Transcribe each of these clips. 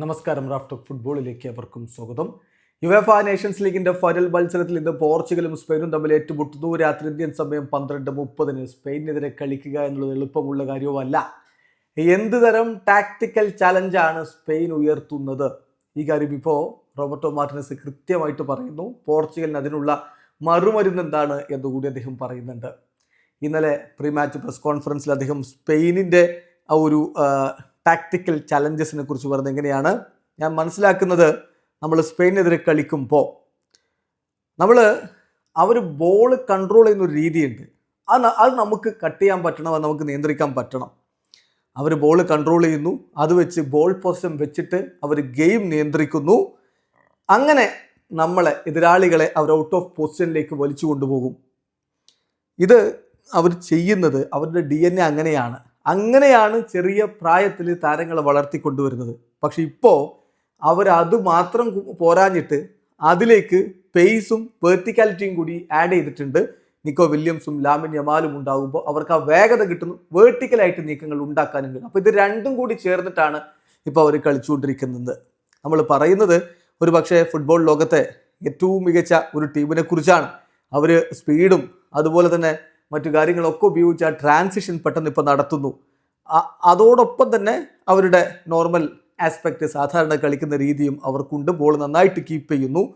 നമസ്കാരം റാഫ്റ്റ് ഫുട്ബോളിലേക്ക് അവർക്കും സ്വാഗതം. യുവേഫ നേഷൻസ് ലീഗിന്റെ ഫൈനൽ മത്സരത്തിൽ ഇന്ന് പോർച്ചുഗലും സ്പെയിനും തമ്മിൽ ഏറ്റുമുട്ടുന്നു. രാത്രി ഇന്ത്യൻ സമയം പന്ത്രണ്ട് മുപ്പതിന് സ്പെയിനെതിരെ കളിക്കുക എന്നുള്ളത് എളുപ്പമുള്ള കാര്യവുമല്ല. എന്ത് തരം ടാക്ടിക്കൽ ചലഞ്ചാണ് സ്പെയിൻ ഉയർത്തുന്നത്? ഈ കാര്യം ഇപ്പോൾ റോബർട്ടോ മാർട്ടിനസ് കൃത്യമായിട്ട് പറയുന്നു. പോർച്ചുഗലിന് അതിനുള്ള മറുമരുന്ന് എന്താണ് എന്നുകൂടി അദ്ദേഹം പറയുന്നുണ്ട്. ഇന്നലെ പ്രീ മാച്ച് പ്രസ് കോൺഫറൻസിൽ അദ്ദേഹം സ്പെയിനിന്റെ ആ ഒരു ടാക്ടിക്കൽ ചലഞ്ചസിനെ കുറിച്ച് പറഞ്ഞത് എങ്ങനെയാണ്? ഞാൻ മനസ്സിലാക്കുന്നത് നമ്മൾ സ്പെയിനെതിരെ കളിക്കുമ്പോൾ നമ്മൾ അവർ ബോൾ കൺട്രോൾ ചെയ്യുന്ന ഒരു രീതിയുണ്ട്. അത് അത് നമുക്ക് കട്ട് ചെയ്യാൻ പറ്റണം അത് നമുക്ക് നിയന്ത്രിക്കാൻ പറ്റണം. അവർ ബോൾ കൺട്രോൾ ചെയ്യുന്നു. അത് വെച്ച് ബോൾ പൊസിഷൻ വെച്ചിട്ട് അവർ ഗെയിം നിയന്ത്രിക്കുന്നു. അങ്ങനെ നമ്മളെ എതിരാളികളെ അവർ ഔട്ട് ഓഫ് പൊസിഷനിലേക്ക് വലിച്ചു കൊണ്ടുപോകും. ഇത് അവർ ചെയ്യുന്നത് അവരുടെ ഡി എൻ എ അങ്ങനെയാണ്. അങ്ങനെയാണ് ചെറിയ പ്രായത്തിൽ താരങ്ങളെ വളർത്തിക്കൊണ്ടുവരുന്നത് പക്ഷെ ഇപ്പോൾ അവരത് മാത്രം പോരാഞ്ഞിട്ട് അതിലേക്ക് പേസും വേർട്ടിക്കാലിറ്റിയും കൂടി ആഡ് ചെയ്തിട്ടുണ്ട്. നിക്കോ വില്യംസും ലാമിൻ യമാലും ഉണ്ടാകുമ്പോൾ അവർക്ക് ആ വേഗത കിട്ടുന്നു. വേർട്ടിക്കലായിട്ട് നീക്കങ്ങൾ ഉണ്ടാക്കാനും കഴിയും അപ്പോൾ ഇത് രണ്ടും കൂടി ചേർന്നിട്ടാണ് ഇപ്പോൾ അവർ കളിച്ചുകൊണ്ടിരിക്കുന്നത്. നമ്മൾ പറയുന്നത് ഒരു പക്ഷേ ഫുട്ബോൾ ലോകത്തെ ഏറ്റവും മികച്ച ഒരു ടീമിനെ കുറിച്ചാണ്. അവർ സ്പീഡും അതുപോലെ തന്നെ മറ്റു കാര്യങ്ങളൊക്കെ ഉപയോഗിച്ച് ആ ട്രാൻസിഷൻ പെട്ടെന്ന് ഇപ്പോൾ നടത്തുന്നു. അതോടൊപ്പം തന്നെ അവരുടെ നോർമൽ ആസ്പെക്റ്റ് സാധാരണ കളിക്കുന്ന രീതിയും അവർക്കുണ്ട്. ബോൾ നന്നായിട്ട് കീപ്പ് ചെയ്യുന്നു.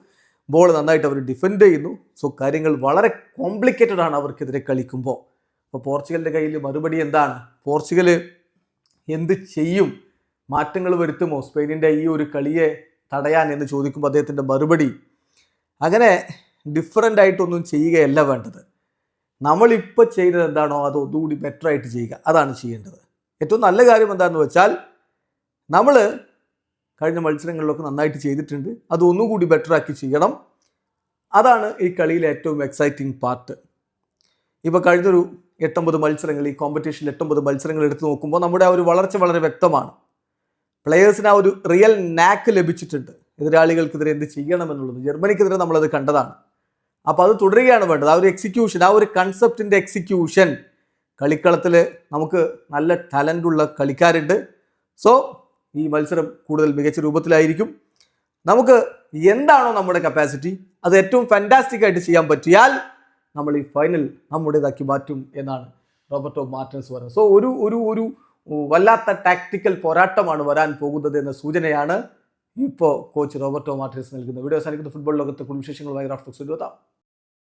ബോൾ നന്നായിട്ട് അവർ ഡിഫെൻഡ് ചെയ്യുന്നു. സോ കാര്യങ്ങൾ വളരെ കോംപ്ലിക്കേറ്റഡ് ആണ് അവർക്കെതിരെ കളിക്കുമ്പോൾ. അപ്പോൾ പോർച്ചുഗലിന്റെ കയ്യിൽ മറുപടി എന്താണ്? പോർച്ചുഗൽ എന്ത് ചെയ്യും? മാറ്റങ്ങൾ വരുത്തുമോ? സ്പെയിനിന്റെ ഈ ഒരു കളിയെ തടയാൻ എന്ന് ചോദിക്കുമ്പോൾ അദ്ദേഹത്തിന്റെ മറുപടി അങ്ങനെ ഡിഫറന്റ് ആയിട്ടൊന്നും ചെയ്യുകയല്ല വേണ്ടത്. നമ്മളിപ്പോൾ ചെയ്തത് എന്താണോ അത് ഒന്നുകൂടി ബെറ്റർ ആയിട്ട് ചെയ്യുക. അതാണ് ചെയ്യേണ്ടത്. ഏറ്റവും നല്ല കാര്യം എന്താണെന്ന് വെച്ചാൽ നമ്മൾ കഴിഞ്ഞ മത്സരങ്ങളിലൊക്കെ നന്നായിട്ട് ചെയ്തിട്ടുണ്ട്. അത് ഒന്നുകൂടി ബെറ്റർ ആക്കി ചെയ്യണം. അതാണ് ഈ കളിയിലെ ഏറ്റവും എക്സൈറ്റിംഗ് പാർട്ട് ഇപ്പോൾ കഴിഞ്ഞൊരു എട്ടൊമ്പത് മത്സരങ്ങൾ ഈ കോമ്പറ്റീഷനിൽ എട്ടൊമ്പത് മത്സരങ്ങൾ എടുത്തു നോക്കുമ്പോൾ നമ്മുടെ ആ ഒരു വളർച്ച വളരെ വ്യക്തമാണ്. പ്ലെയേഴ്സിന് ആ ഒരു റിയൽ നാക്ക് ലഭിച്ചിട്ടുണ്ട്. എതിരാളികൾക്കെതിരെ എന്ത് ചെയ്യണമെന്നുള്ളത് ജർമ്മനിക്കെതിരെ നമ്മളത് കണ്ടതാണ്. അപ്പോൾ അത് തുടരുകയാണ് വേണ്ടത്. ആ ഒരു എക്സിക്യൂഷൻ ആ ഒരു കൺസെപ്റ്റിന്റെ എക്സിക്യൂഷൻ കളിക്കളത്തിൽ നമുക്ക് നല്ല ടലന്റുള്ള കളിക്കാരുണ്ട്. സോ ഈ മത്സരം കൂടുതൽ മികച്ച രൂപത്തിലായിരിക്കും. നമുക്ക് എന്താണോ നമ്മുടെ കപ്പാസിറ്റി അത് ഏറ്റവും ഫാന്റാസ്റ്റിക് ആയിട്ട് ചെയ്യാൻ പറ്റിയാൽ നമ്മൾ ഈ ഫൈനൽ നമ്മുടേതാക്കി മാറ്റും എന്നാണ് റോബർട്ടോ മാർട്ടിൻസ് പറയുന്നത്. സോ ഒരു ഒരു ഒരു വല്ലാത്ത ടാക്ടിക്കൽ പോരാട്ടമാണ് വരാൻ പോകുന്നത് എന്ന സൂചനയാണ് ഇപ്പോൾ കോച്ച് റോബർട്ടോ മാർട്ടിൻസ് നൽകുന്നത്. വീഡിയോ സാധിക്കുന്ന ഫുട്ബോൾ ലോകത്തെ കുടുംബ വിശേഷങ്ങളുമായി റാഫ്റ്റോക്സ്